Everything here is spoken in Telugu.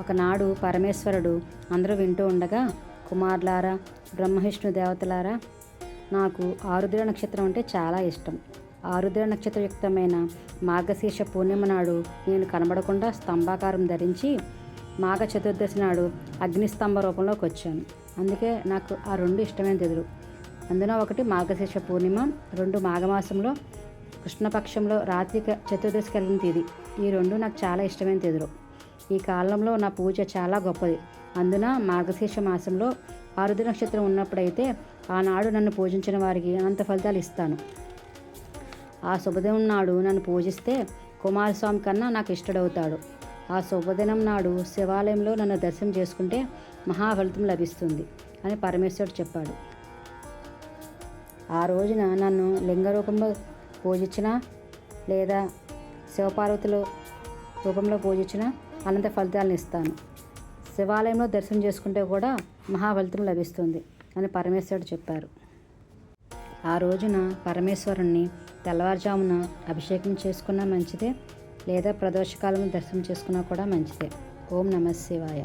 ఒకనాడు పరమేశ్వరుడు అందరూ వింటూ ఉండగా కుమారులారా బ్రహ్మవిష్ణు దేవతలారా నాకు ఆరుద్ర నక్షత్రం అంటే చాలా ఇష్టం. ఆరుద్ర నక్షత్రయుక్తమైన మార్గశీర్ష పూర్ణిమ నాడు నేను కనబడకుండా స్తంభాకారం ధరించి మాఘ చతుర్దశి నాడు అగ్నిస్తంభ రూపంలోకి వచ్చాను. అందుకే నాకు ఆ రెండు ఇష్టమైన తెదురు అందులో ఒకటి మార్గశీర్ష పూర్ణిమ రెండు మాఘమాసంలో కృష్ణపక్షంలో రాత్రి చతుర్దశి కలిగిన తేదీ. ఈ రెండు నాకు చాలా ఇష్టమైన తెదురు ఈ కాలంలో నా పూజ చాలా గొప్పది. అందున మార్గశీర్ష మాసంలో ఆరుద్ర నక్షత్రం ఉన్నప్పుడైతే ఆనాడు నన్ను పూజించిన వారికి అనంత ఫలితాలు ఇస్తాను. ఆ శుభదినం నాడు నన్ను పూజిస్తే కుమారస్వామి కన్నా నాకు ఇష్టడవుతాడు. ఆ శుభదినం నాడు శివాలయంలో నన్ను దర్శనం చేసుకుంటే మహాఫలితం లభిస్తుంది అని పరమేశ్వరుడు చెప్పాడు. ఆ రోజున నన్ను లింగ రూపంలో పూజించిన లేదా శివపార్వతులు రూపంలో పూజించిన అనంత ఫలితాలను ఇస్తాను. శివాలయంలో దర్శనం చేసుకుంటే కూడా మహాఫలితం లభిస్తుంది అని పరమేశ్వరుడు చెప్పారు. ఆ రోజున పరమేశ్వరుణ్ణి తెల్లవారుజామున అభిషేకం చేసుకున్నా మంచిదే లేదా ప్రదోషకాలం దర్శనం చేసుకున్నా కూడా మంచిదే. ఓం నమ శివాయ.